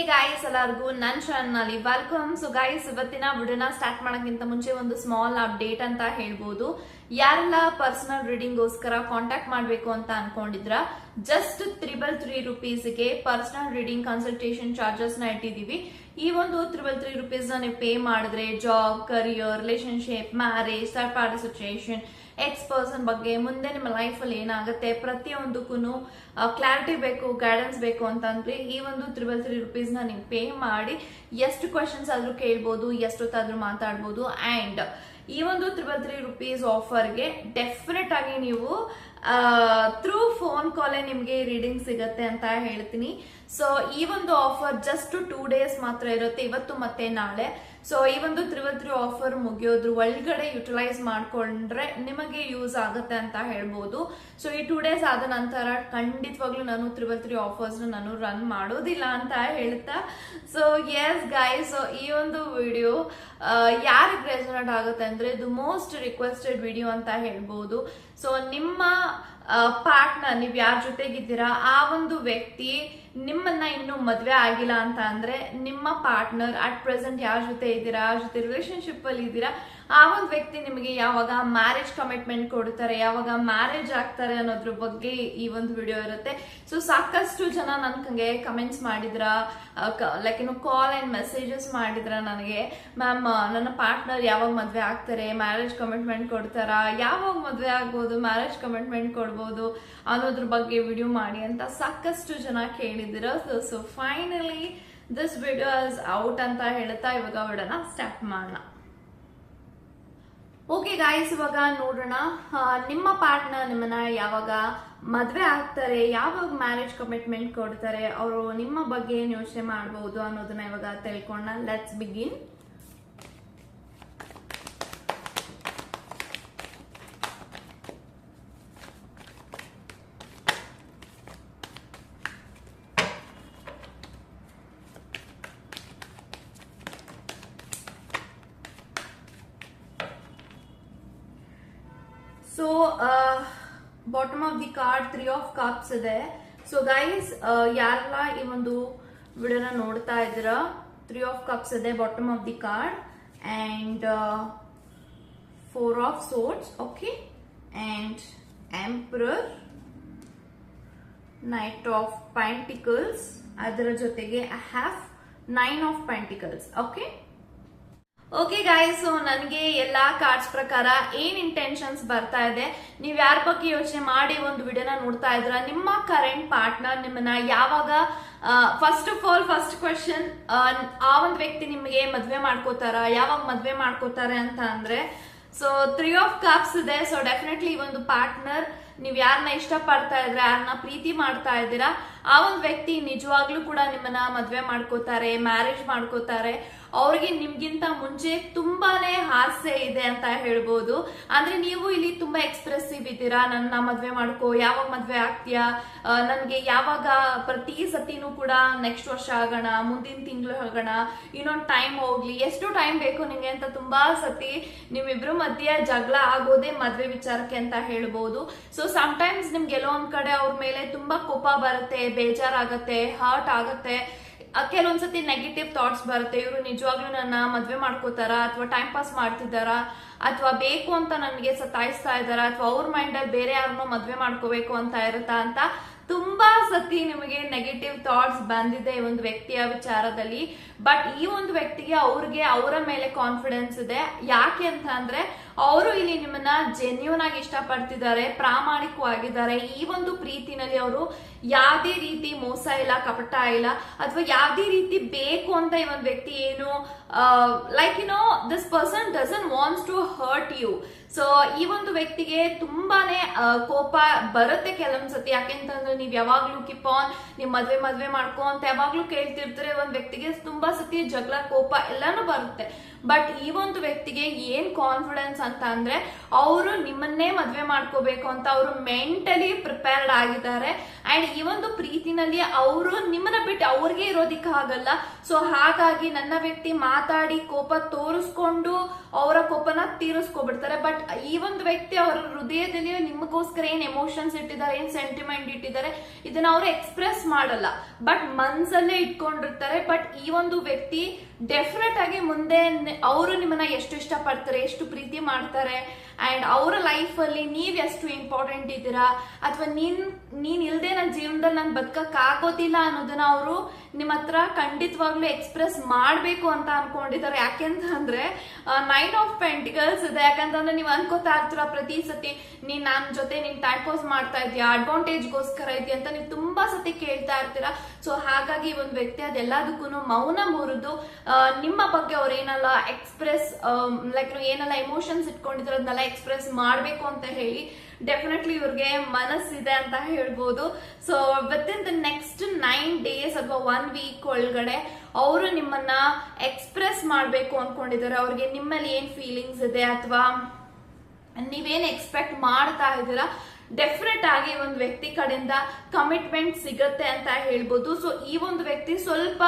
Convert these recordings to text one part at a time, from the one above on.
Hey guys ಎಲ್ಲರಿಗೂ ನನ್ನ channel welcome so guys ಇವತ್ತಿನ ವಿಡಿಯೋನ ಸ್ಟಾರ್ಟ್ ಮಾಡೋಕ್ಕಿಂತ ಮುಂಚೆ ಒಂದು ಸ್ಮಾಲ್ ಅಪ್ಡೇಟ್ ಅಂತ ಹೇಳ್ಬೋದು. ಯಾರೆಲ್ಲ ಪರ್ಸನಲ್ ರೀಡಿಂಗ್ಗೋಸ್ಕರ ಕಾಂಟ್ಯಾಕ್ಟ್ ಮಾಡಬೇಕು ಅಂತ ಅನ್ಕೊಂಡಿದ್ರ ಜಸ್ಟ್ ತ್ರಿಬಲ್ ತ್ರೀ ರುಪೀಸ್ಗೆ ಪರ್ಸನಲ್ ರೀಡಿಂಗ್ ಕನ್ಸಲ್ಟೇಷನ್ ಚಾರ್ಜಸ್ನ ಇಟ್ಟಿದೀವಿ ಈ ಒಂದು ತ್ರಿಬಲ್ ತ್ರೀ ರುಪೀಸ್ ನೀವು ಪೇ ಮಾಡಿದ್ರೆ job career relationship marriage third party situation ex person ಬಗ್ಗೆ ಮುಂದೆ ನಿಮ್ಮ ಲೈಫಲ್ಲಿ ಏನಾಗುತ್ತೆ? ಪ್ರತಿಯೊಂದಕ್ಕೂ ಕ್ಲಾರಿಟಿ ಬೇಕು ಗೈಡೆನ್ಸ್ ಬೇಕು ಅಂತಂದ್ರೆ ಈ ಒಂದು ತ್ರಿಬಲ್ ತ್ರೀ ರುಪೀಸ್ನ ನೀವು ಪೇ ಮಾಡಿ ಎಷ್ಟು ಕ್ವಶನ್ಸ್ ಆದ್ರೂ ಕೇಳ್ಬೋದು, ಎಷ್ಟೊತ್ತಾದರೂ ಮಾತಾಡ್ಬೋದು ಆ್ಯಂಡ್ ಈ ಒಂದು ತ್ರಿಬಲ್ ತ್ರೀ ರುಪೀಸ್ ಆಫರ್ಗೆ ಡೆಫಿನೆಟ್ ಆಗಿ ನೀವು ಥ್ರೂ ಫೋನ್ ಕಾಲೇ ನಿಮಗೆ ರೀಡಿಂಗ್ ಸಿಗತ್ತೆ ಅಂತ ಹೇಳ್ತೀನಿ. ಸೊ ಈ ಒಂದು ಆಫರ್ ಜಸ್ಟ್ ಟೂ ಡೇಸ್ ಮಾತ್ರ ಇರುತ್ತೆ. ಇವತ್ತು ಮತ್ತೆ ನಾಳೆ. ಸೊ ಈ ಒಂದು ತ್ರಿವತ್ರಿ ತ್ರೀ ಆಫರ್ ಮುಗಿಯೋದ್ರ ಒಳಗಡೆ ಯುಟಿಲೈಸ್ ಮಾಡ್ಕೊಂಡ್ರೆ ನಿಮಗೆ ಯೂಸ್ ಆಗುತ್ತೆ ಅಂತ ಹೇಳ್ಬೋದು. ಸೊ ಈ ಟೂ ಡೇಸ್ ಆದ ನಂತರ ಖಂಡಿತವಾಗ್ಲೂ ನಾನು ತ್ರಿವತ್ರಿ ಆಫರ್ಸ್ ನಾನು ರನ್ ಮಾಡೋದಿಲ್ಲ ಅಂತ ಹೇಳ್ತಾ. ಸೊ ಎಸ್ ಗಾಯ್ ಸೊ ಈ ಒಂದು ವಿಡಿಯೋ ಯಾರಿಗೆ ರೆಸನೇಟ್ ಆಗುತ್ತೆ ಅಂದ್ರೆ ಇದು ಮೋಸ್ಟ್ ರಿಕ್ವೆಸ್ಟೆಡ್ ವಿಡಿಯೋ ಅಂತ ಹೇಳ್ಬೋದು. ಸೊ ನಿಮ್ಮ ಪಾರ್ಟ್ನರ್ ನೀವು ಯಾರ ಜೊತೆಗಿದ್ದೀರಾ? ಆ ಒಂದು ವ್ಯಕ್ತಿ ನಿಮ್ಮನ್ನ ಇನ್ನು ಮದ್ವೆ ಆಗಿಲ್ಲ ಅಂತ ಅಂದ್ರೆ ನಿಮ್ಮ ಪಾರ್ಟ್ನರ್ ಅಟ್ ಪ್ರೆಸೆಂಟ್ ಯಾರ ಜೊತೆ ಇದ್ದೀರಾ? ಯಾರ ಜೊತೆ ರಿಲೇಶನ್ಶಿಪ್ ಅಲ್ಲಿ ಇದ್ದೀರಾ? ಆ ಒಂದು ವ್ಯಕ್ತಿ ನಿಮಗೆ ಯಾವಾಗ ಮ್ಯಾರೇಜ್ ಕಮಿಟ್ಮೆಂಟ್ ಕೊಡ್ತಾರೆ, ಯಾವಾಗ ಮ್ಯಾರೇಜ್ ಆಗ್ತಾರೆ ಅನ್ನೋದ್ರ ಬಗ್ಗೆ ಈ ಒಂದು ವಿಡಿಯೋ ಇರುತ್ತೆ. ಸೊ ಸಾಕಷ್ಟು ಜನ ನನ್ಗೆ ಕಮೆಂಟ್ಸ್ ಮಾಡಿದ್ರ ಲೈಕ್ ಏನು ಕಾಲ್ ಅಂಡ್ ಮೆಸೇಜಸ್ ಮಾಡಿದ್ರ ನನಗೆ. ಮ್ಯಾಮ್ ನನ್ನ ಪಾರ್ಟ್ನರ್ ಯಾವಾಗ ಮದುವೆ ಆಗ್ತಾರೆ ಮ್ಯಾರೇಜ್ ಕಮಿಟ್ಮೆಂಟ್ ಕೊಡ್ತಾರಾ, ಯಾವಾಗ ಮದುವೆ ಆಗ್ಬೋದು ಮ್ಯಾರೇಜ್ ಕಮಿಟ್ಮೆಂಟ್ ಕೊಡ್ಬೋದು ಅನ್ನೋದ್ರ ಬಗ್ಗೆ ವಿಡಿಯೋ ಮಾಡಿ ಅಂತ ಸಾಕಷ್ಟು ಜನ ಕೇಳಿದಿರ. So finally this video is out ಅಂತ ಹೇಳ್ತಾ ಇವಾಗ ವಿಡಿಯೋನ ಸ್ಟಾರ್ಟ್ ಮಾಡೋಣ ಓಕೆ ಗಾಯ್ಸ್ ಇವಾಗ ನೋಡೋಣ ನಿಮ್ಮ ಪಾರ್ಟ್ನರ್ ನಿಮ್ಮನ್ನ ಯಾವಾಗ ಮದುವೆ ಆಗ್ತಾರೆ, ಯಾವಾಗ ಮ್ಯಾರೇಜ್ ಕಮಿಟ್ಮೆಂಟ್ ಕೊಡ್ತಾರೆ, ಅವರು ನಿಮ್ಮ ಬಗ್ಗೆ ಏನು ಯೋಚನೆ ಮಾಡಬಹುದು ಅನ್ನೋದನ್ನ ಇವಾಗ ತಿಳ್ಕೊಂಡ let's begin so bottom of the card three of cups ಇದೆ. ಸೊ ಗೈಸ್ ಯಾರೆಲ್ಲ ಈ ಒಂದು ವಿಡಿಯೋನ ನೋಡ್ತಾ ಇದ್ರ ತ್ರೀ ಆಫ್ ಕಪ್ಸ್ ಇದೆ bottom of the card and four of swords okay and emperor knight of pentacles ಅದರ ಜೊತೆಗೆ have nine of pentacles okay okay guys so ನನಗೆ ಎಲ್ಲಾ ಕಾರ್ಡ್ಸ್ ಪ್ರಕಾರ ಏನ್ ಇಂಟೆನ್ಷನ್ಸ್ ಬರ್ತಾ ಇದೆ, ನೀವ್ ಯಾರ ಬಗ್ಗೆ ಯೋಚನೆ ಮಾಡಿ ಒಂದು ವಿಡಿಯೋನ ನೋಡ್ತಾ ಇದ್ರ ನಿಮ್ಮ ಕರೆಂಟ್ ಪಾರ್ಟ್ನರ್ ನಿಮ್ಮನ್ನ ಯಾವಾಗ first of all first question ಆ ಒಂದು ವ್ಯಕ್ತಿ ನಿಮಗೆ ಮದ್ವೆ ಮಾಡ್ಕೋತಾರ, ಯಾವಾಗ ಮದ್ವೆ ಮಾಡ್ಕೋತಾರೆ ಅಂತ ಅಂದ್ರೆ ಸೊ ತ್ರೀ ಆಫ್ ಕಪ್ಸ್ ಇದೆ ಸೊ ಡೆಫಿನೆಟ್ಲಿ ಒಂದು ಪಾರ್ಟ್ನರ್ ನೀವ್ ಯಾರನ್ನ ಇಷ್ಟ ಪಡ್ತಾ ಇದ್ರೆ ಯಾರನ್ನ ಪ್ರೀತಿ ಮಾಡ್ತಾ ಇದ್ದೀರಾ, ಆ ಒಂದು ವ್ಯಕ್ತಿ ನಿಜವಾಗ್ಲೂ ಕೂಡ ನಿಮ್ಮನ್ನ ಮದ್ವೆ ಮಾಡ್ಕೋತಾರೆ ಮ್ಯಾರೇಜ್ ಮಾಡ್ಕೋತಾರೆ ಅವ್ರಿಗೆ ನಿಮ್ಗಿಂತ ಮುಂಚೆ ತುಂಬಾನೇ ಹಾಸ್ಯ ಇದೆ ಅಂತ ಹೇಳ್ಬೋದು. ಅಂದ್ರೆ ನೀವು ಇಲ್ಲಿ ತುಂಬಾ ಎಕ್ಸ್ಪ್ರೆಸಿವ್ ಇದ್ದೀರಾ, ನನ್ನ ಮದ್ವೆ ಮಾಡ್ಕೋ, ಯಾವಾಗ ಮದ್ವೆ ಆಗ್ತೀಯಾ ನನ್ಗೆ ಯಾವಾಗ ಪ್ರತಿ ಸತಿನೂ ಕೂಡ ನೆಕ್ಸ್ಟ್ ವರ್ಷ ಆಗೋಣ, ಮುಂದಿನ ತಿಂಗಳು ಆಗೋಣ, ಇನ್ನೊಂದು ಟೈಮ್ ಹೋಗ್ಲಿ, ಎಷ್ಟು ಟೈಮ್ ಬೇಕು ನಿಮಗೆ ಅಂತ ತುಂಬಾ ಸತಿ ನಿಮ್ಮಿಬ್ರು ಮಧ್ಯೆ ಜಗಳ ಆಗೋದೇ ಮದ್ವೆ ವಿಚಾರಕ್ಕೆ ಅಂತ ಹೇಳ್ಬೋದು. ಸೊ ಟೈಮ್ಸ್ ನಿಮ್ಗೆ ಒಂದ್ ಕಡೆ ಅವ್ರ ಮೇಲೆ ತುಂಬಾ ಕೋಪ ಬರುತ್ತೆ, ಬೇಜಾರಾಗತ್ತೆ ಹಾರ್ಟ್ ಆಗತ್ತೆ. ಕೆಲವೊಂದ್ಸತಿ ನೆಗೆಟಿವ್ ಥಾಟ್ಸ್ ಬರುತ್ತೆ. ಇವರು ನಿಜವಾಗ್ಲೂ ನನ್ನ ಮದುವೆ ಮಾಡ್ಕೋತಾರ? ಅಥವಾ ಟೈಮ್ ಪಾಸ್ ಮಾಡ್ತಿದ್ದಾರಾ? ಅಥವಾ ಬೇಕು ಅಂತ ನನಗೆ ಸತಾಯಿಸ್ತಾ ಇದ್ದಾರಾ? ಅಥವಾ ಅವ್ರ ಮೈಂಡಲ್ಲಿ ಬೇರೆ ಯಾರನ್ನೋ ಮದ್ವೆ ಮಾಡ್ಕೋಬೇಕು ಅಂತ ಇರುತ್ತಾ ಅಂತ ತುಂಬಾ ಸತಿ ನಿಮಗೆ ನೆಗೆಟಿವ್ ಥಾಟ್ಸ್ ಬಂದಿದೆ ಈ ಒಂದು ವ್ಯಕ್ತಿಯ ವಿಚಾರದಲ್ಲಿ. ಬಟ್ ಈ ಒಂದು ವ್ಯಕ್ತಿಗೆ ಅವ್ರಿಗೆ ಅವರ ಮೇಲೆ ಕಾನ್ಫಿಡೆನ್ಸ್ ಇದೆ. ಯಾಕೆ ಅಂತ ಅಂದ್ರೆ, ಅವರು ಇಲ್ಲಿ ನಿಮ್ಮನ್ನ ಜೆನ್ಯೂನ್ ಆಗಿ ಇಷ್ಟಪಡ್ತಿದ್ದಾರೆ, ಪ್ರಾಮಾಣಿಕವಾಗಿದ್ದಾರೆ. ಈ ಒಂದು ಪ್ರೀತಿನಲ್ಲಿ ಅವರು ಯಾವುದೇ ರೀತಿ ಮೋಸ ಇಲ್ಲ, ಕಪಟ ಇಲ್ಲ, ಅಥವಾ ಯಾವುದೇ ರೀತಿ ಬೇಕು ಅಂತ ಈ ಒಂದು ವ್ಯಕ್ತಿ ಏನು like you know this person doesn't wants to hurt you so ಈ ಒಂದು ವ್ಯಕ್ತಿಗೆ ತುಂಬಾನೇ ಕೋಪ ಬರುತ್ತೆ ಕೆಲವೊಂದ್ಸತಿ ಯಾಕೆಂತಂದ್ರೆ ನೀವ್ ಯಾವಾಗ್ಲೂ ಕಿಪ್ ಆನ್ ನಿಮ್ ಮದ್ವೆ ಮದ್ವೆ ಮಾಡ್ಕೊ ಅಂತ ಯಾವಾಗ್ಲೂ ಕೇಳ್ತಿರ್ತಾರೆ. ಒಂದ್ ವ್ಯಕ್ತಿಗೆ ತುಂಬಾ ಸತಿ ಜಗಳ, ಕೋಪ ಎಲ್ಲಾನು ಬರುತ್ತೆ. ಬಟ್ ಈ ಒಂದು ವ್ಯಕ್ತಿಗೆ ಏನ್ ಕಾನ್ಫಿಡೆನ್ಸ್ ಅಂತ ಅಂದ್ರೆ, ಅವರು ನಿಮ್ಮನ್ನೇ ಮದ್ವೆ ಮಾಡ್ಕೋಬೇಕು ಅಂತ ಅವರು ಮೆಂಟಲಿ ಪ್ರಿಪೇರ್ಡ್ ಆಗಿದ್ದಾರೆ. ಅಂಡ್ ಈ ಒಂದು ಪ್ರೀತಿನಲ್ಲಿ ಅವರು ನಿಮ್ಮನ್ನ ಬಿಟ್ಟು ಅವ್ರಿಗೆ ಇರೋದಿಕ್ಕೆ ಆಗಲ್ಲ. ಸೊ ಹಾಗಾಗಿ ನನ್ನ ವ್ಯಕ್ತಿ ಮಾತಾಡಿ ಕೋಪ ತೋರಿಸ್ಕೊಂಡು ಅವರ ಕೋಪನ ತೀರಿಸ್ಕೊಬಿಡ್ತಾರೆ. ಬಟ್ ಈ ಒಂದು ವ್ಯಕ್ತಿ ಅವರ ಹೃದಯದಲ್ಲಿ ನಿಮಗೋಸ್ಕರ ಏನ್ ಎಮೋಷನ್ಸ್ ಇಟ್ಟಿದ್ದಾರೆ, ಏನ್ ಸೆಂಟಿಮೆಂಟ್ ಇಟ್ಟಿದ್ದಾರೆ, ಇದನ್ನ ಅವರು ಎಕ್ಸ್ಪ್ರೆಸ್ ಮಾಡಲ್ಲ. ಬಟ್ ಮನ್ಸಲ್ಲೇ ಇಟ್ಕೊಂಡಿರ್ತಾರೆ. ಬಟ್ ಈ ಒಂದು ವ್ಯಕ್ತಿ ಡೆಫಿನೆಟ್ ಆಗಿ ಮುಂದೆ ಅವರು ನಿಮ್ಮನ್ನ ಎಷ್ಟು ಇಷ್ಟಪಡ್ತಾರೆ, ಎಷ್ಟು ಪ್ರೀತಿ ಮಾಡ್ತಾರೆ ಅಂಡ್ ಅವರ ಲೈಫ್ ಅಲ್ಲಿ ನೀವ್ ಎಷ್ಟು ಇಂಪಾರ್ಟೆಂಟ್ ಇದ್ದೀರಾ? ಅಥವಾ ನೀನ್ ನೀನ್ ಇಲ್ದೆ ನನ್ನ ಜೀವನದಲ್ಲಿ ನಾನು ಬದುಕಕ್ ಆಗೋದಿಲ್ಲ ಅನ್ನೋದನ್ನ ಅವರು ನಿಮ್ಮ ಹತ್ರ ಖಂಡಿತವಾಗ್ಲೂ ಎಕ್ಸ್ಪ್ರೆಸ್ ಮಾಡಬೇಕು ಅಂತ ಅನ್ಕೊಂಡಿದ್ದಾರೆ. ಯಾಕೆಂತಂದ್ರೆ ನೈನ್ ಆಫ್ ಪೆಂಟಿಕಲ್ಸ್ ಇದೆ. ಯಾಕಂತಂದ್ರೆ ನೀವು ಅನ್ಕೋತಾ ಇರ್ತೀರ ಪ್ರತಿ ಸತಿ, ನೀನ್ ನನ್ನ ಜೊತೆ ನೀನ್ ಟೈಪೋಸ್ ಮಾಡ್ತಾ ಇದೀಯಾ ಅಡ್ವಾಂಟೇಜ್ಗೋಸ್ಕರ ಇದೆಯಾ ಅಂತ ನೀವು ತುಂಬಾ ಸತಿ ಕೇಳ್ತಾ ಇರ್ತೀರಾ. ಸೊ ಹಾಗಾಗಿ ಈ ಒಂದು ವ್ಯಕ್ತಿ ಅದೆಲ್ಲದಕ್ಕೂ ಮೌನ ಮುರಿದು ನಿಮ್ಮ ಬಗ್ಗೆ ಅವ್ರು ಏನಲ್ಲ ಎಕ್ಸ್ಪ್ರೆಸ್ ಲೈಕ್ ಏನಲ್ಲ ಎಮೋಷನ್ಸ್ ಇಟ್ಕೊಂಡಿದ್ರು ಅದನ್ನೆಲ್ಲ ಎಕ್ಸ್ಪ್ರೆಸ್ ಮಾಡಬೇಕು ಅಂತ ಹೇಳಿ ಡೆಫಿನೆಟ್ಲಿ ಇವ್ರಿಗೆ ಮನಸ್ಸಿದೆ ಅಂತ ಹೇಳ್ಬೋದು. So within the next nine days ಅಥವಾ ಒನ್ ವೀಕ್ ಒಳಗಡೆ ಅವರು ನಿಮ್ಮನ್ನ ಎಕ್ಸ್ಪ್ರೆಸ್ ಮಾಡಬೇಕು ಅನ್ಕೊಂಡಿದ್ದಾರೆ. ಅವ್ರಿಗೆ ನಿಮ್ಮಲ್ಲಿ ಏನ್ ಫೀಲಿಂಗ್ಸ್ ಇದೆ ಅಥವಾ ನೀವೇನು ಎಕ್ಸ್ಪೆಕ್ಟ್ ಮಾಡ್ತಾ ಇದ್ದೀರಾ? ಡೆಫಿನೆಟ್ ಆಗಿ ಒಂದು ವ್ಯಕ್ತಿ ಕಡೆಯಿಂದ ಕಮಿಟ್ಮೆಂಟ್ ಸಿಗತ್ತೆ ಅಂತ ಹೇಳ್ಬೋದು. ಸೊ ಈ ಒಂದು ವ್ಯಕ್ತಿ ಸ್ವಲ್ಪ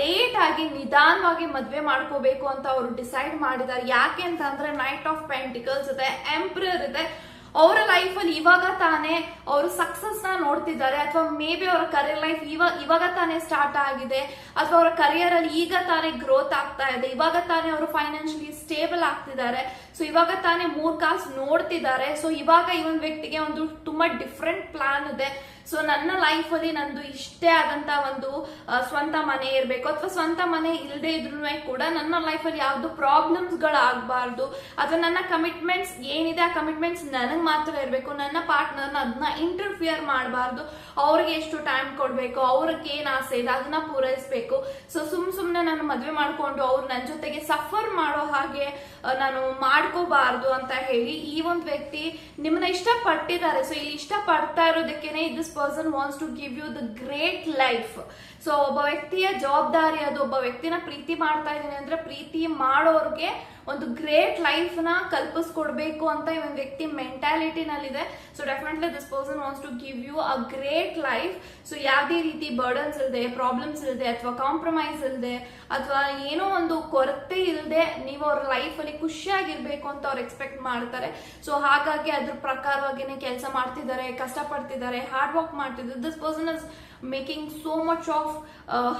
ಲೇಟ್ ಆಗಿ ನಿಧಾನವಾಗಿ ಮದುವೆ ಮಾಡ್ಕೋಬೇಕು ಅಂತ ಅವರು ಡಿಸೈಡ್ ಮಾಡಿದ್ದಾರೆ ಯಾಕೆ ಅಂತ ಅಂದ್ರೆ ನೈಟ್ ಆಫ್ ಪೆಂಟಿಕಲ್ಸ್ ಇದೆ ಎಂಪ್ರರ್ ಇದೆ. ಅವರ ಲೈಫ್ ಅಲ್ಲಿ ಇವಾಗ ತಾನೇ ಅವರು ಸಕ್ಸಸ್ನ ನೋಡ್ತಿದ್ದಾರೆ, ಅಥವಾ ಮೇ ಬಿ ಅವರ ಕರಿಯರ್ ಲೈಫ್ ಇವಾಗ ಇವಾಗ ತಾನೇ ಸ್ಟಾರ್ಟ್ ಆಗಿದೆ, ಅಥವಾ ಅವರ ಕರಿಯರ್ ಅಲ್ಲಿ ಈಗ ತಾನೇ ಗ್ರೋತ್ ಆಗ್ತಾ ಇದೆ, ಇವಾಗ ತಾನೇ ಅವರು ಫೈನಾನ್ಷಿಯಲಿ ಸ್ಟೇಬಲ್ ಆಗ್ತಿದ್ದಾರೆ ಸೊ ಇವಾಗ ತಾನೇ ಮೂರ್ ಕಾಸ್ ನೋಡ್ತಿದ್ದಾರೆ ಸೊ ಇವಾಗ ಈ ಒಂದು ವ್ಯಕ್ತಿಗೆ ಒಂದು ತುಂಬಾ ಡಿಫ್ರೆಂಟ್ ಪ್ಲಾನ್ ಇದೆ. ಸೊ ನನ್ನ ಲೈಫ್ ಅಲ್ಲಿ ನಂದು ಇಷ್ಟೇ ಆದಂತ ಒಂದು ಸ್ವಂತ ಮನೆ ಇರಬೇಕು. ಅಥವಾ ಸ್ವಂತ ಮನೆ ಇಲ್ಲದೆ ಇದ್ರೂ ಕೂಡ ನನ್ನ ಲೈಫ್ ಅಲ್ಲಿ ಯಾವ್ದು ಪ್ರಾಬ್ಲಮ್ಸ್ ಗಳಾಗಬಾರ್ದು. ಅಥವಾ ನನ್ನ ಕಮಿಟ್ಮೆಂಟ್ಸ್ ಏನಿದೆ, ಆ ಕಮಿಟ್ಮೆಂಟ್ಸ್ ನನಗೆ ಮಾತ್ರ ಇರಬೇಕು. ನನ್ನ ಪಾರ್ಟ್ನರ್ನ ಅದನ್ನ ಇಂಟರ್ಫಿಯರ್ ಮಾಡಬಾರ್ದು. ಅವ್ರಿಗೆ ಎಷ್ಟು ಟೈಮ್ ಕೊಡಬೇಕು, ಅವ್ರಿಗೆ ಏನು ಆಸೆ ಇದೆ ಅದನ್ನ ಪೂರೈಸಬೇಕು. ಸೊ ಸುಮ್ ಸುಮ್ಮನೆ ನಾನು ಮದುವೆ ಮಾಡಿಕೊಂಡು ಅವ್ರು ನನ್ನ ಜೊತೆಗೆ ಸಫರ್ ಮಾಡೋ ಹಾಗೆ ನಾನು ಮಾಡ್ಕೋಬಾರ್ದು ಅಂತ ಹೇಳಿ ಈ ಒಂದು ವ್ಯಕ್ತಿ ನಿಮ್ಮನ್ನ ಇಷ್ಟಪಟ್ಟಿದ್ದಾರೆ. ಸೊ ಇಲ್ಲಿ ಇಷ್ಟಪಡ್ತಾ ಇರೋದಕ್ಕೇನೆ this person wants to give you the great life so ಒಬ್ಬ ವ್ಯಕ್ತಿಯ ಜವಾಬ್ದಾರಿ ಅದು. ಒಬ್ಬ ವ್ಯಕ್ತಿನ ಪ್ರೀತಿ ಮಾಡ್ತಾ ಇದ್ದೀನಿ ಅಂದ್ರೆ ಪ್ರೀತಿ ಮಾಡೋರ್ಗೆ ಒಂದು ಗ್ರೇಟ್ ಲೈಫ್ನ ಕಲ್ಪಿಸ್ಕೊಡ್ಬೇಕು ಅಂತ ಈ ಒಂದು ವ್ಯಕ್ತಿ ಮೆಂಟಾಲಿಟಿನಲ್ಲಿದೆ so definitely this person wants to give you a great life so ಯಾವುದೇ ರೀತಿ ಬರ್ಡನ್ಸ್ ಇಲ್ಲದೆ ಪ್ರಾಬ್ಲಮ್ಸ್ ಇಲ್ಲದೆ ಅಥವಾ ಕಾಂಪ್ರಮೈಸ್ ಇಲ್ಲದೆ ಅಥವಾ ಏನೋ ಒಂದು ಕೊರತೆ ಇಲ್ಲದೆ ನೀವು ಅವ್ರ ಲೈಫ್ ಅಲ್ಲಿ ಖುಷಿಯಾಗಿರ್ಬೇಕು ಅಂತ ಅವ್ರು ಎಕ್ಸ್ಪೆಕ್ಟ್ ಮಾಡ್ತಾರೆ. ಸೊ ಹಾಗಾಗಿ ಅದ್ರ ಪ್ರಕಾರವಾಗಿನೇ ಕೆಲಸ ಮಾಡ್ತಿದ್ದಾರೆ, ಕಷ್ಟಪಡ್ತಿದ್ದಾರೆ ಹಾರ್ಡ್ ವರ್ಕ್ ಮಾಡ್ತಿದ್ದಾರೆ. This person is making so much of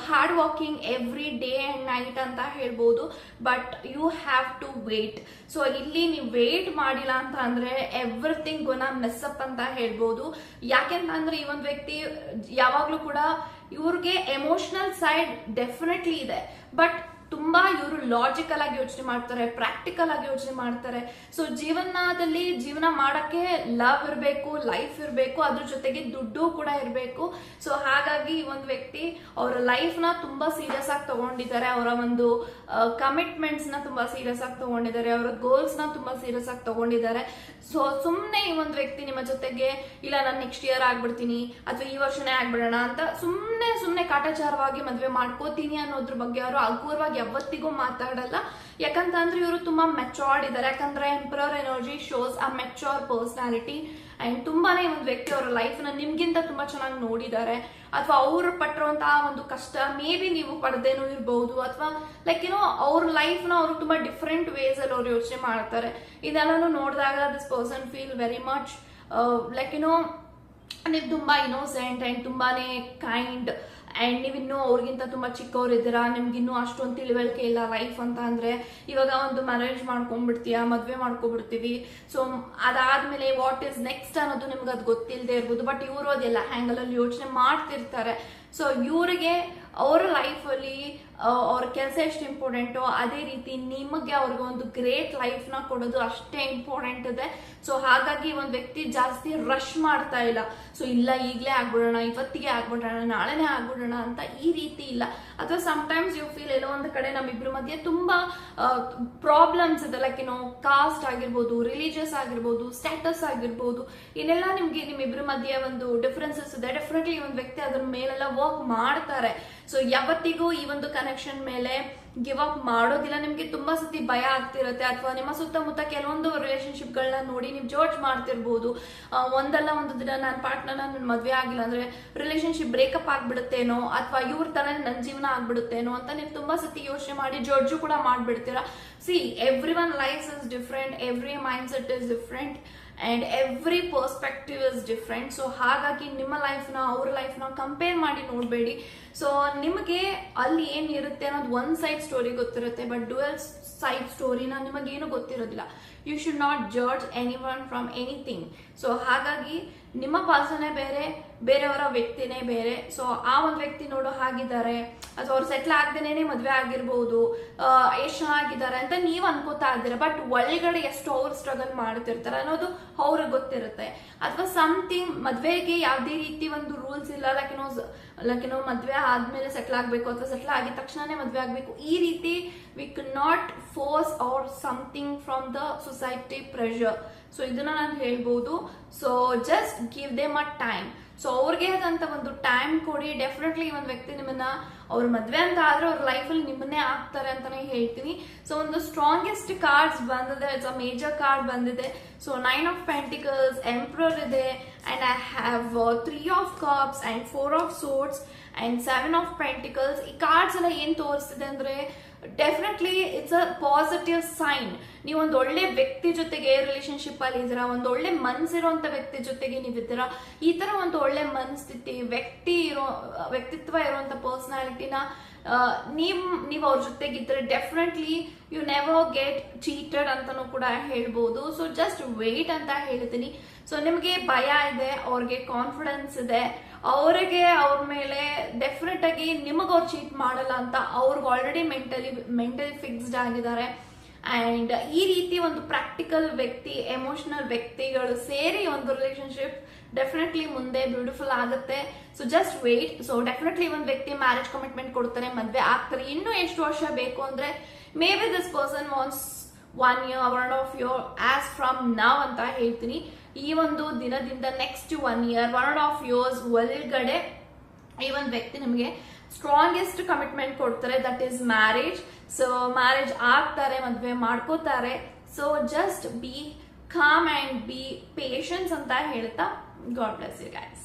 hard working every day and night ಅಂತ ಹೇಳ್ಬೋದು. But you have to wait so ಇಲ್ಲಿ ನೀವು ವೇಟ್ ಮಾಡಿಲ್ಲ ಅಂತ ಅಂದರೆ ಎವ್ರಿಥಿಂಗ್ ಗೊನ ಮೆಸ್ಸಪ್ ಅಂತ ಹೇಳ್ಬೋದು. ಯಾಕೆಂತಂದ್ರೆ ಈ ಒಂದು ವ್ಯಕ್ತಿ, ಯಾವಾಗಲೂ ಕೂಡ ಇವ್ರಿಗೆ ಎಮೋಷನಲ್ ಸೈಡ್ ಡೆಫಿನೆಟ್ಲಿ ಇದೆ. ಬಟ್ ತುಂಬಾ ಇವರು ಲಾಜಿಕಲ್ ಆಗಿ ಯೋಚನೆ ಮಾಡ್ತಾರೆ ಪ್ರಾಕ್ಟಿಕಲ್ ಆಗಿ ಯೋಚನೆ ಮಾಡ್ತಾರೆ. ಸೊ ಜೀವನದಲ್ಲಿ ಜೀವನ ಮಾಡಕ್ಕೆ ಲವ್ ಇರಬೇಕು ಲೈಫ್ ಇರಬೇಕು, ಅದ್ರ ಜೊತೆಗೆ ದುಡ್ಡು ಕೂಡ ಇರಬೇಕು. ಸೊ ಹಾಗಾಗಿ ಈ ಒಂದು ವ್ಯಕ್ತಿ ಅವರ ಲೈಫ್ನ ತುಂಬಾ ಸೀರಿಯಸ್ ಆಗಿ ತಗೊಂಡಿದ್ದಾರೆ. ಅವರ ಒಂದು ಕಮಿಟ್ಮೆಂಟ್ಸ್ನ ತುಂಬಾ ಸೀರಿಯಸ್ ಆಗಿ ತಗೊಂಡಿದ್ದಾರೆ. ಅವರ ಗೋಲ್ಸ್ನ ತುಂಬಾ ಸೀರಿಯಸ್ ಆಗಿ ತಗೊಂಡಿದ್ದಾರೆ. ಸೊ ಸುಮ್ಮನೆ ಈ ಒಂದು ವ್ಯಕ್ತಿ ನಿಮ್ಮ ಜೊತೆಗೆ, ಇಲ್ಲ, ನಾನು ನೆಕ್ಸ್ಟ್ ಇಯರ್ ಆಗ್ಬಿಡ್ತೀನಿ, ಅಥವಾ ಈ ವರ್ಷನೇ ಆಗ್ಬಿಡೋಣ ಅಂತ ಸುಮ್ಮನೆ ಸುಮ್ಮನೆ ಕಾಟಾಚಾರವಾಗಿ ಮದುವೆ ಮಾಡ್ಕೋತೀನಿ ಅನ್ನೋದ್ರ ಬಗ್ಗೆ ಅವರು ಅಗೂರ್ವಾಗಿ ಯಾವತ್ತಿಗೂ ಮಾತಾಡಲ್ಲ. ಯಾಕಂತಂದ್ರೆ ಇವರು ತುಂಬಾ ಮೆಚೋರ್ಡ್ ಇದ್ದಾರೆ ಯಾಕಂದ್ರೆ ಎಂಪ್ರರ್ ಎನರ್ಜಿ ಶೋಸ್ ಆ ಮೆಚೋರ್ ಪರ್ಸನಾಲಿಟಿ ಅಂಡ್ ತುಂಬಾನೇ ಒಂದು ವ್ಯಕ್ತಿ ಅವರ ಲೈಫ್ನ ನಿಮ್ಗಿಂತ ತುಂಬಾ ಚೆನ್ನಾಗಿ ನೋಡಿದ್ದಾರೆ ಅಥವಾ ಅವ್ರು ಪಟ್ಟಿರುವಂತಹ ಒಂದು ಕಷ್ಟ ಮೇ ಬಿ ನೀವು ಪಡೆದೇನೂ ಇರಬಹುದು ಅಥವಾ ಲೈಕ್ ಏನೋ ಅವ್ರ ಲೈಫ್ನ ಅವರು ತುಂಬಾ ಡಿಫ್ರೆಂಟ್ ವೇಸ್ ಅಲ್ಲಿ ಅವ್ರು ಯೋಚನೆ ಮಾಡ್ತಾರೆ. ಇದೆಲ್ಲಾನು ನೋಡಿದಾಗ this person feel very much like ಏನೋ ನೀವು ತುಂಬಾ ಇನೋಸೆಂಟ್ ಅಂಡ್ ತುಂಬಾನೇ ಕೈಂಡ್ ಅಂಡ್ ನೀವಿನ್ನೂ ಅವ್ರಿಗಿಂತ ತುಂಬಾ ಚಿಕ್ಕವ್ರಿದ್ದೀರಾ? ನಿಮ್ಗಿನ್ನೂ ಅಷ್ಟೊಂದು ತಿಳುವಳಿಕೆ ಇಲ್ಲ ಲೈಫ್ ಅಂತ ಅಂದರೆ ಇವಾಗ ಒಂದು ಮ್ಯಾರೇಜ್ ಮಾಡ್ಕೊಂಡ್ಬಿಡ್ತೀಯಾ? ಮದುವೆ ಮಾಡ್ಕೊಂಡ್ಬಿಡ್ತೀವಿ. ಸೊ ಅದಾದ್ಮೇಲೆ ವಾಟ್ ಈಸ್ ನೆಕ್ಸ್ಟ್ ಅನ್ನೋದು ನಿಮ್ಗೆ ಅದು ಗೊತ್ತಿಲ್ಲದೆ ಇರ್ಬೋದು. ಬಟ್ ಇವರು ಅದೆಲ್ಲ ಹ್ಯಾಂಗಲಲ್ಲಿ ಯೋಚನೆ ಮಾಡ್ತಿರ್ತಾರೆ. ಸೊ ಇವರಿಗೆ ಅವರ ಲೈಫಲ್ಲಿ ಅವ್ರ ಕೆಲಸ ಎಷ್ಟು ಇಂಪಾರ್ಟೆಂಟು ಅದೇ ರೀತಿ ನಿಮಗೆ ಅವ್ರಿಗೆ ಒಂದು ಗ್ರೇಟ್ ಲೈಫ್ನ ಕೊಡೋದು ಅಷ್ಟೇ ಇಂಪಾರ್ಟೆಂಟ್ ಇದೆ. ಸೊ ಹಾಗಾಗಿ ಒಂದು ವ್ಯಕ್ತಿ ಜಾಸ್ತಿ ರಶ್ ಮಾಡ್ತಾ ಇಲ್ಲ. ಸೊ ಇಲ್ಲ, ಈಗಲೇ ಆಗ್ಬಿಡೋಣ, ಇವತ್ತಿಗೆ ಆಗ್ಬಿಡೋಣ, ನಾಳೆನೇ ಆಗ್ಬಿಡೋಣ ಅಂತ ಈ ರೀತಿ ಇಲ್ಲ. ಅಥವಾ ಸಮ್ಟೈಮ್ಸ್ ಯು ಫೀಲ್ ಎಲ್ಲೋ ಒಂದು ಕಡೆ ನಮ್ಮಿಬ್ರ ಮಧ್ಯೆ ತುಂಬ ಪ್ರಾಬ್ಲಮ್ಸ್ ಇದೆ. ಲೈಕ್ ಏನೋ ಕಾಸ್ಟ್ ಆಗಿರ್ಬೋದು ರಿಲಿಜಿಯಸ್ ಆಗಿರ್ಬೋದು ಸ್ಟೇಟಸ್ ಆಗಿರ್ಬೋದು, ಇನ್ನೆಲ್ಲ ನಿಮಗೆ ನಿಮ್ಮಿಬ್ರ ಮಧ್ಯೆ ಒಂದು ಡಿಫ್ರೆನ್ಸಸ್ ಇದೆ. ಡೆಫಿನೆಟ್ಲಿ ಒಂದು ವ್ಯಕ್ತಿ ಅದ್ರ ಮೇಲೆಲ್ಲ ವರ್ಕ್ ಮಾಡ್ತಾರೆ. ಸೊ ಯಾವತ್ತಿಗೂ ಈ ಒಂದು ಕನೆಕ್ಷನ್ ಮೇಲೆ ಗಿವ್ ಅಪ್ ಮಾಡೋದಿಲ್ಲ. ನಿಮ್ಗೆ ತುಂಬಾ ಸತಿ ಭಯ ಆಗ್ತಿರುತ್ತೆ. ಅಥವಾ ನಿಮ್ಮ ಸುತ್ತಮುತ್ತ ಕೆಲವೊಂದು ರಿಲೇಶನ್ಶಿಪ್ ಗಳನ್ನ ನೋಡಿ ನೀವು ಜೋರ್ಜ್ ಮಾಡ್ತಿರ್ಬೋದು. ಒಂದಲ್ಲ ಒಂದು ದಿನ ನನ್ನ ಪಾರ್ಟ್ನರ್ ನನ್ನ ಮದುವೆ ಆಗಿಲ್ಲ ಅಂದ್ರೆ ರಿಲೇಶನ್ಶಿಪ್ ಬ್ರೇಕಪ್ ಆಗ್ಬಿಡುತ್ತೇನೋ ಅಥವಾ ಇವ್ರ ತರ ನನ್ನ ಜೀವನ ಆಗ್ಬಿಡುತ್ತೇನೋ ಅಂತ ನೀವು ತುಂಬಾ ಸತಿ ಯೋಚನೆ ಮಾಡಿ ಜೋರ್ಜು ಕೂಡ ಮಾಡ್ಬಿಡ್ತೀರಾ. See every one life is different every mind set is different and every perspective is different so ಹಾಗಾಗಿ ನಿಮ್ಮ ಲೈಫ್ನ ಅವ್ರ ಲೈಫ್ನ ಕಂಪೇರ್ ಮಾಡಿ ನೋಡಬೇಡಿ. ಸೊ ನಿಮಗೆ ಅಲ್ಲಿ ಏನಿರುತ್ತೆ ಅನ್ನೋದು ಒನ್ ಸೈಡ್ ಸ್ಟೋರಿ ಗೊತ್ತಿರುತ್ತೆ ಬಟ್ ಡುವೆಲ್ ಸೈಡ್ ಸ್ಟೋರಿನ ನಿಮಗೇನು ಗೊತ್ತಿರೋದಿಲ್ಲ. You should not judge any one from anything so ಹಾಗಾಗಿ ನಿಮ್ಮ ಪರ್ಸನೇ ಬೇರೆ, ಬೇರೆಯವರ ವ್ಯಕ್ತಿನೇ ಬೇರೆ. ಸೊ ಆ ಒಂದು ವ್ಯಕ್ತಿ ನೋಡೋ ಹಾಗಿದ್ದಾರೆ, ಅಥವಾ ಅವ್ರು ಸೆಟ್ಲ್ ಆಗ್ದೇನೆ ಮದುವೆ ಆಗಿರ್ಬೋದು ಎಷ್ಟು ಚೆನ್ನಾಗಿದ್ದಾರೆ ಅಂತ ನೀವು ಅನ್ಕೋತಾ ಇದ್ದೀರ ಬಟ್ ಒಳಗಡೆ ಎಷ್ಟು ಅವ್ರು ಸ್ಟ್ರಗಲ್ ಮಾಡ್ತಿರ್ತಾರೆ ಅನ್ನೋದು ಅವ್ರಿಗೆ ಗೊತ್ತಿರುತ್ತೆ. ಅಥವಾ ಸಮಥಿಂಗ್ ಮದುವೆಗೆ ಯಾವುದೇ ರೀತಿ ಒಂದು ರೂಲ್ಸ್ ಇಲ್ಲ ಲೈಕ್ ಏನೋ ಲೈಕ್ ನೋ ಮದ್ವೆ ಆದ್ಮೇಲೆ ಸೆಟ್ಲ್ ಆಗ್ಬೇಕು ಅಥವಾ ಸೆಟ್ಲ್ ಆಗಿದ ತಕ್ಷಣನೇ ಮದ್ವೆ ಆಗ್ಬೇಕು, ಈ ರೀತಿ we can not force or something from the society pressure so ಇದನ್ನ ನಾನು ಹೇಳ್ಬೋದು. So just give them a time so ಅವ್ರಿಗೆ ಆದಂತ ಒಂದು ಟೈಮ್ ಕೊಡಿ. ಡೆಫಿನೆಟ್ಲಿ ಒಂದು ವ್ಯಕ್ತಿ ನಿಮ್ಮನ್ನ ಅವ್ರ ಮದ್ವೆ ಅಂತ ಆದ್ರೆ ಅವ್ರ ಲೈಫಲ್ಲಿ ನಿಮ್ಮನ್ನೇ ಆಗ್ತಾರೆ ಅಂತಾನೆ ಹೇಳ್ತೀನಿ. ಸೊ ಒಂದು ಸ್ಟ್ರಾಂಗೆಸ್ಟ್ ಕಾರ್ಡ್ಸ್ ಬಂದಿದೆ. ಇಟ್ಸ್ ಅ ಮೇಜರ್ ಕಾರ್ಡ್ ಬಂದಿದೆ. So nine of pentacles emperor ಇದೆ. And I have three of cups and four of swords and seven of pentacles ಈ ಕಾರ್ಡ್ಸ್ ಎಲ್ಲ ಏನು ತೋರಿಸ್ತಿದೆ ಅಂದರೆ definitely it's a positive sign ನೀವು ಒಂದು ಒಳ್ಳೆ ವ್ಯಕ್ತಿ ಜೊತೆಗೆ ರಿಲೇಶನ್ಶಿಪ್ ಅಲ್ಲಿ ಇದ್ದೀರಾ, ಒಂದು ಒಳ್ಳೆ ಮನ್ಸಿರುವಂತ ವ್ಯಕ್ತಿ ಜೊತೆಗೆ ನೀವಿದ್ದೀರಾ ಈ ತರ ಒಂದು ಒಳ್ಳೆ ಮನಸ್ಥಿತಿ, ವ್ಯಕ್ತಿ ಇರೋ, ವ್ಯಕ್ತಿತ್ವ ಇರುವಂತ ಪರ್ಸನಾಲಿಟಿನ ನೀವ್, ನೀವು ಅವ್ರ ಜೊತೆಗಿದ್ರೆ definitely you never get cheated ಅಂತಾನು ಕೂಡ ಹೇಳ್ಬೋದು. ಸೊ ಜಸ್ಟ್ ವೆಯ್ಟ್ ಅಂತ ಹೇಳ್ತೀನಿ ಸೊ ನಿಮಗೆ ಭಯ ಇದೆ, ಅವ್ರಿಗೆ ಕಾನ್ಫಿಡೆನ್ಸ್ ಇದೆ. ಅವರಿಗೆ ಅವ್ರ ಮೇಲೆ ಡೆಫಿನೆಟ್ ಆಗಿ ನಿಮಗೆ ಅವ್ರು ಚೀಟ್ ಮಾಡಲ್ಲ ಅಂತ ಅವ್ರಿಗೆ ಆಲ್ರೆಡಿ ಮೆಂಟಲಿ ಮೆಂಟಲಿ ಫಿಕ್ಸ್ಡ್ ಆಗಿದ್ದಾರೆ. ಆ್ಯಂಡ್ ಈ ರೀತಿ ಒಂದು ಪ್ರಾಕ್ಟಿಕಲ್ ವ್ಯಕ್ತಿ ಎಮೋಷನಲ್ ವ್ಯಕ್ತಿಗಳು ಸೇರಿ ಒಂದು ರಿಲೇಷನ್ಶಿಪ್ ಡೆಫಿನೆಟ್ಲಿ ಮುಂದೆ ಬ್ಯೂಟಿಫುಲ್ ಆಗುತ್ತೆ. So just wait so definitely ಒಂದು ವ್ಯಕ್ತಿ ಮ್ಯಾರೇಜ್ ಕಮಿಟ್ಮೆಂಟ್ ಕೊಡ್ತಾರೆ, ಮದುವೆ ಆಗ್ತಾರೆ. ಇನ್ನೂ ಎಷ್ಟು ವರ್ಷ ಬೇಕು ಅಂದರೆ maybe this person wants one year one of year as from now ಅಂತ ಹೇಳ್ತೀನಿ. ಈ ಒಂದು ದಿನದಿಂದ next one year one and of years ಒಳಗಡೆ ಈ ಒಂದು ವ್ಯಕ್ತಿ ನಿಮಗೆ ಸ್ಟ್ರಾಂಗೆಸ್ಟ್ ಕಮಿಟ್ಮೆಂಟ್ ಕೊಡ್ತಾರೆ. That is marriage so marriage ಆಗ್ತಾರೆ, ಮದುವೆ ಮಾಡ್ಕೋತಾರೆ. So just be calm and be patience ಅಂತ ಹೇಳ್ತಾ ಗಾಡ್ ಬ್ಲೆಸ್ ಯು ಗೈಸ್